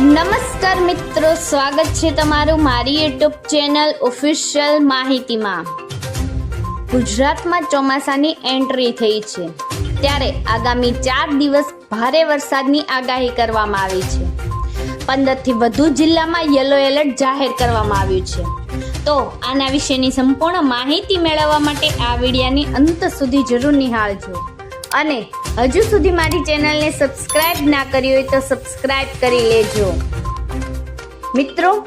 નમસ્કાર મિત્રો, સ્વાગત છે તમારું મારી યુટ્યુબ ચેનલ ઓફિશિયલ માહિતીમાં. ગુજરાતમાં ચોમાસાની એન્ટ્રી થઈ છે. ત્યારે આગામી ચાર દિવસ ભારે વરસાદની આગાહી કરવામાં આવી છે. પંદરથી વધુ જિલ્લામાં યલો એલર્ટ જાહેર કરવામાં આવ્યું છે. તો આના વિશેની સંપૂર્ણ માહિતી મેળવવા માટે આ વિડીયાની અંત સુધી જરૂર નિહાળજો. અને હજુ સુધી મારી ચેનલને સબસ્ક્રાઇબ ના કરી હોય તો સબસ્ક્રાઇબ કરી લેજો. મિત્રો,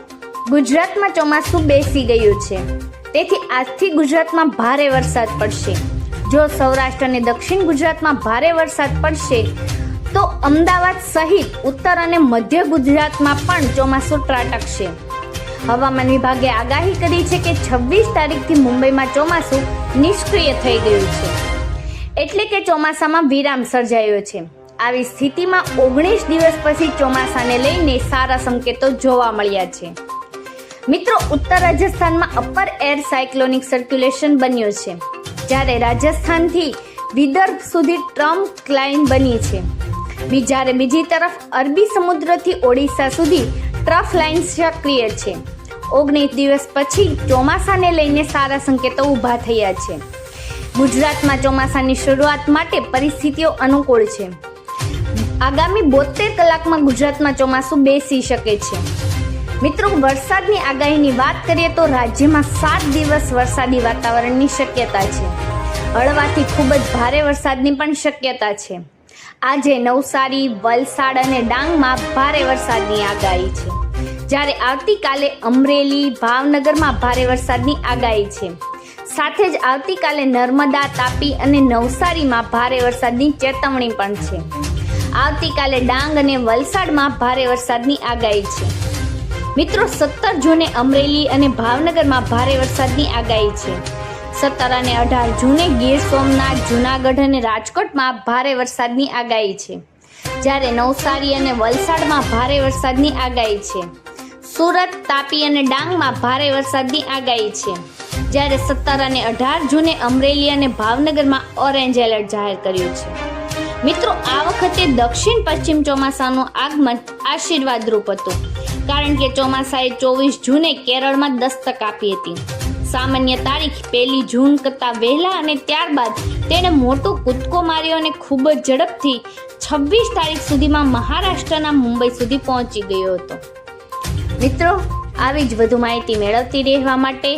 ગુજરાતમાં ચોમાસું બેસી ગયું છે. તેથી આજથી ગુજરાતમાં ભારે વરસાદ પડશે. જો સૌરાષ્ટ્ર અને દક્ષિણ ગુજરાતમાં ભારે વરસાદ પડશે, તો અમદાવાદ સહિત ઉત્તર અને મધ્ય ગુજરાતમાં પણ ચોમાસું ત્રાટકશે. હવામાન વિભાગે આગાહી કરી છે કે છવ્વીસ તારીખથી મુંબઈમાં ચોમાસું નિષ્ક્રિય થઈ ગયું છે. એટલે કે ચોમાસામાં વિરામ સર્જાયો છે. આવી સ્થિતિમાં ઓગણીસ દિવસ પછી ચોમાસાને લઈને સારા સંકેતો જોવા મળ્યા છે. મિત્રો, ઉત્તર રાજસ્થાનમાં અપર એર સાયક્લોનિક સર્ક્યુલેશન બન્યું છે. જ્યારે રાજસ્થાનથી વિદર્ભ સુધી ટ્રમ્પ ક્લાઇન બની છે. જ્યારે બીજી તરફ અરબી સમુદ્રથી ઓડિશા સુધી ટ્રફ લાઇન સક્રિય છે. ઓગણીસ દિવસ પછી ચોમાસાને લઈને સારા સંકેતો ઊભા થયા છે. ગુજરાતમાં ચોમાસાની શરૂઆત માટે પરિસ્થિતિઓ અનુકૂળ છે. આગામી બોતેર કલાકમાં ગુજરાતમાં ચોમાસું બેસી શકે છે. મિત્રો, વરસાદની આગાહીની વાત કરીએ તો રાજ્યમાં સાત દિવસ વરસાદી વાતાવરણની શક્યતા છે. હળવાથી ખૂબ જ ભારે વરસાદની પણ શક્યતા છે. આજે નવસારી, વલસાડ અને ડાંગમાં ભારે વરસાદની આગાહી છે. જ્યારે આવતીકાલે અમરેલી, ભાવનગરમાં ભારે વરસાદની આગાહી છે. સાથે જ આવતીકાલે નર્મદા, તાપી અને નવસારીમાં ભારે વરસાદની ચેતવણી પણ છે. આવતીકાલે ડાંગ અને વલસાડમાં ભારે વરસાદની આગાહી છે. મિત્રો, સત્તર જૂને અમરેલી અને ભાવનગરમાં ભારે વરસાદની આગાહી છે. સત્તર અને અઢાર જૂને ગીર સોમનાથ, જૂનાગઢ અને રાજકોટમાં ભારે વરસાદની આગાહી છે. જ્યારે નવસારી અને વલસાડમાં ભારે વરસાદની આગાહી છે. સુરત, તાપી અને ડાંગમાં ભારે વરસાદની આગાહી છે. જ્યારે સત્તર અને અઢાર જૂને અમરેલી અને ભાવનગરમાં ઓરેન્જ એલર્ટ જાહેર કર્યું છે. મિત્રો, આ વખતે દક્ષિણ પશ્ચિમ ચોમાસાનું આગમન આશીર્વાદરૂપ હતું. કારણ કે ચોમાસાએ ચોવીસ જૂને કેરળમાં દસ્તક આપી હતી. સામાન્ય તારીખ પહેલી જૂન કરતાં વહેલા અને ત્યારબાદ તેણે મોટો કૂદકો માર્યો અને ખૂબ જ ઝડપથી છવ્વીસ તારીખ સુધીમાં મહારાષ્ટ્રના મુંબઈ સુધી પહોંચી ગયો હતો. મિત્રો, આવી જ વધુ માહિતી મેળવતી રહેવા માટે